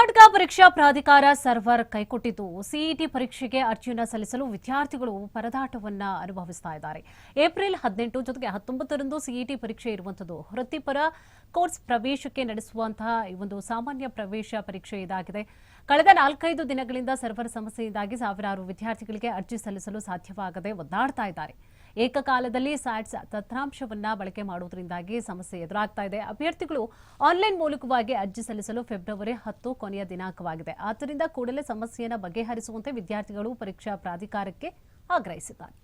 ಕರ್ನಾಟಕ ಪರೀಕ್ಷಾ ಪ್ರಾಧಿಕಾರ server ಕೈಕೊಟ್ಟಿದ್ದು CET ಪರೀಕ್ಷೆಗೆ ಅರ್ಜಿಯನ್ನು ಸಲ್ಲಿಸಲು ವಿದ್ಯಾರ್ಥಿಗಳು ಪರದಾಟವನ್ನು ಅನುಭವಿಸ್ತಾ ಇದ್ದಾರೆ. ಏಪ್ರಿಲ್ ಹದಿನೆಂಟು ಜೊತೆಗೆ ಹತ್ತೊಂಬತ್ತರಂದು ಸಿಇಟಿ ಪರೀಕ್ಷೆ ಇರುವಂತದ್ದು ವೃತ್ತಿಪರ ಕೋರ್ಸ್ ಪ್ರವೇಶಕ್ಕೆ ನಡೆಸುವಂತಹ ಈ ಒಂದು ಸಾಮಾನ್ಯ ಪ್ರವೇಶ ಪರೀಕ್ಷೆ ಇದಾಗಿದೆ. ಕಳೆದ ನಾಲ್ಕೈದು ದಿನಗಳಿಂದ ಸರ್ವರ್ ಸಮಸ್ಯೆಯಿಂದಾಗಿ ಸಾವಿರಾರು ವಿದ್ಯಾರ್ಥಿಗಳಿಗೆ ಅರ್ಜಿ ಸಲ್ಲಿಸಲು ಸಾಧ್ಯವಾಗದೆ ಒದ್ದಾಡ್ತಾ ಇದ್ದಾರೆ. ಏಕಕಾಲದಲ್ಲಿ ಸ್ಯಾಟ್ಸ್ ತಂತ್ರಾಂಶವನ್ನ ಬಳಕೆ ಮಾಡುವುದರಿಂದಾಗಿ ಸಮಸ್ಯೆ ಎದುರಾಗ್ತಾ ಇದೆ. ಅಭ್ಯರ್ಥಿಗಳು ಆನ್ಲೈನ್ ಮೂಲಕವಾಗಿ ಅರ್ಜಿ ಸಲ್ಲಿಸಲು ಫೆಬ್ರವರಿ ಹತ್ತು ಕೊನೆಯ ದಿನಾಂಕವಾಗಿದೆ. ಆದ್ದರಿಂದ ಕೂಡಲೇ ಸಮಸ್ಯೆಯನ್ನು ಬಗೆಹರಿಸುವಂತೆ ವಿದ್ಯಾರ್ಥಿಗಳು ಪರೀಕ್ಷಾ ಪ್ರಾಧಿಕಾರಕ್ಕೆ ಆಗ್ರಹಿಸಿದ್ದಾರೆ.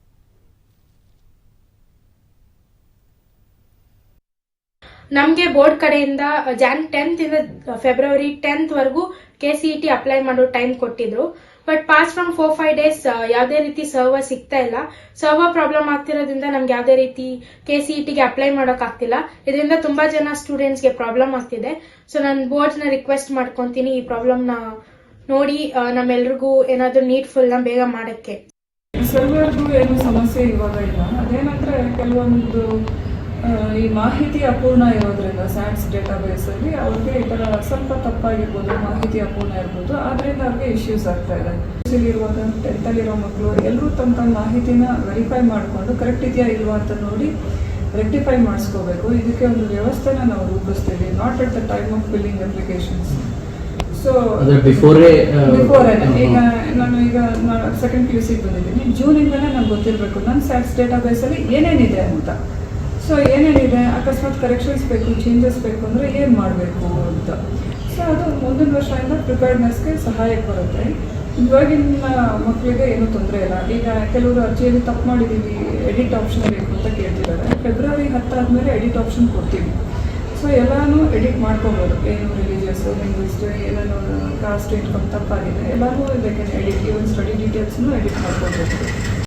ನಮಗೆ ಬೋರ್ಡ್ ಕಡೆಯಿಂದ ಜಾನ್ ಟೆಂತ್ ಇಂದ ಫೆಬ್ರವರಿ ಟೆಂತ್ ವರೆಗೂ ಕೆ ಸಿ ಅಪ್ಲೈ ಮಾಡೋ ಟೈಮ್ ಕೊಟ್ಟಿದ್ರು. But past from four five days ಯಾವುದೇ ರೀತಿ ಸರ್ವರ್ ಸಿಗ್ತಾ ಇಲ್ಲ. ಸರ್ವರ್ ಪ್ರಾಬ್ಲಮ್ ಆಗ್ತಿರೋದ್ರಿಂದ ನಮ್ಗೆ ಯಾವುದೇ ರೀತಿ ಕೆ ಸಿ ಟಿಗೆ ಅಪ್ಲೈ ಮಾಡೋಕ್ ಆಗ್ತಿಲ್ಲ. ಇದರಿಂದ ತುಂಬಾ ಜನ ಸ್ಟೂಡೆಂಟ್ಸ್ಗೆ ಪ್ರಾಬ್ಲಮ್ ಆಗ್ತಿದೆ. ಸೊ ನಾನು ಬೋರ್ಡ್ನ ರಿಕ್ವೆಸ್ಟ್ ಮಾಡ್ಕೊತೀನಿ ಈ ಪ್ರಾಬ್ಲಮ್ನ ನೋಡಿ ನಮ್ಮೆಲ್ರಿಗೂ ಏನಾದರೂ ನಾ ಬೇಗ ಮಾಡೋಕ್ಕೆ. ಸರ್ವರ್ಗೂ ಏನು ಸಮಸ್ಯೆ ಇವಾಗ ಇಲ್ಲ. ಅದೇನಂದ್ರೆ ಕೆಲವೊಂದು ಈ ಮಾಹಿತಿ ಅಪೂರ್ಣ ಇರೋದ್ರಿಂದ ಸ್ಯಾಟ್ಸ್ ಡೇಟಾಬೇಸಲ್ಲಿ ಅವ್ರಿಗೆ ಈ ಥರ ಸ್ವಲ್ಪ ತಪ್ಪಾಗಿರ್ಬೋದು ಮಾಹಿತಿ ಅಪೂರ್ಣ ಇರ್ಬೋದು ಅದರಿಂದ ಅವ್ರಿಗೆ ಇಶ್ಯೂಸ್ ಆಗ್ತಾ ಇದೆ. ಇರುವಾಗ ಟೆಂತಲ್ಲಿರೋ ಮಕ್ಕಳು ಎಲ್ಲರೂ ತಮ್ಮ ತಮ್ಮ ಮಾಹಿತಿನ ವೆರಿಫೈ ಮಾಡಿಕೊಂಡು ಕರೆಕ್ಟ್ ಇದೆಯಾ ಇಲ್ವಾ ಅಂತ ನೋಡಿ ರೆಕ್ಟಿಫೈ ಮಾಡಿಸ್ಕೋಬೇಕು. ಇದಕ್ಕೆ ಒಂದು ವ್ಯವಸ್ಥೆನ ನಾವು ರೂಪಿಸ್ತೀವಿ not at the time of filling applications so before ಈಗ ನಾನು ಈಗ ಸೆಕೆಂಡ್ ಪಿ ಯು ಸಿಗೆ ಬಂದಿದ್ದೀನಿ. ಜೂನಿಂದಲೇ ನಂಗೆ ಗೊತ್ತಿರಬೇಕು ನನ್ನ ಸ್ಯಾಟ್ಸ್ ಡೇಟಾಬೇಸಲ್ಲಿ ಏನೇನಿದೆ ಅಂತ. ಸೊ ಏನೇನಿದೆ? ಅಕಸ್ಮಾತ್ ಕರೆಕ್ಷನ್ಸ್ ಬೇಕು ಚೇಂಜಸ್ ಬೇಕು ಅಂದರೆ ಏನು ಮಾಡಬೇಕು ಅಂತ. ಸೊ ಅದು ಮುಂದಿನ ವರ್ಷದಿಂದ ಪ್ರಿಪೇರ್ಡ್ನೆಸ್ಗೆ ಸಹಾಯಕ್ಕೆ ಬರುತ್ತೆ. ಇವಾಗಿನ ಮಕ್ಕಳಿಗೆ ಏನೂ ತೊಂದರೆ ಇಲ್ಲ. ಈಗ ಕೆಲವರು ಅರ್ಜಿಯಲ್ಲಿ ತಪ್ಪು ಮಾಡಿದ್ದೀವಿ ಎಡಿಟ್ ಆಪ್ಷನ್ ಬೇಕು ಅಂತ ಕೇಳ್ತಿದ್ದಾರೆ. ಫೆಬ್ರವರಿ ಹತ್ತಾದಮೇಲೆ ಎಡಿಟ್ ಆಪ್ಷನ್ ಕೊಡ್ತೀವಿ. ಸೊ ಎಲ್ಲನೂ ಎಡಿಟ್ ಮಾಡ್ಕೊಬೋದು. ಏನು ರಿಲಿಜಿಯಸ್ ಲಿಂಗ್ವಿಸ್ಟ್ ಏನೇನು ಕಾಸ್ಟ್ ಇನ್ಕಮ್ ತಪ್ಪಾಗಿದೆ. ಎಲ್ಲಾನು ಇದಕ್ಕೆ ಎಡಿಟ್ ಈವನ್ ಸ್ಟಡಿ ಡೀಟೇಲ್ಸ್ನು ಎಡಿಟ್ ಮಾಡ್ಕೋಬೋದು.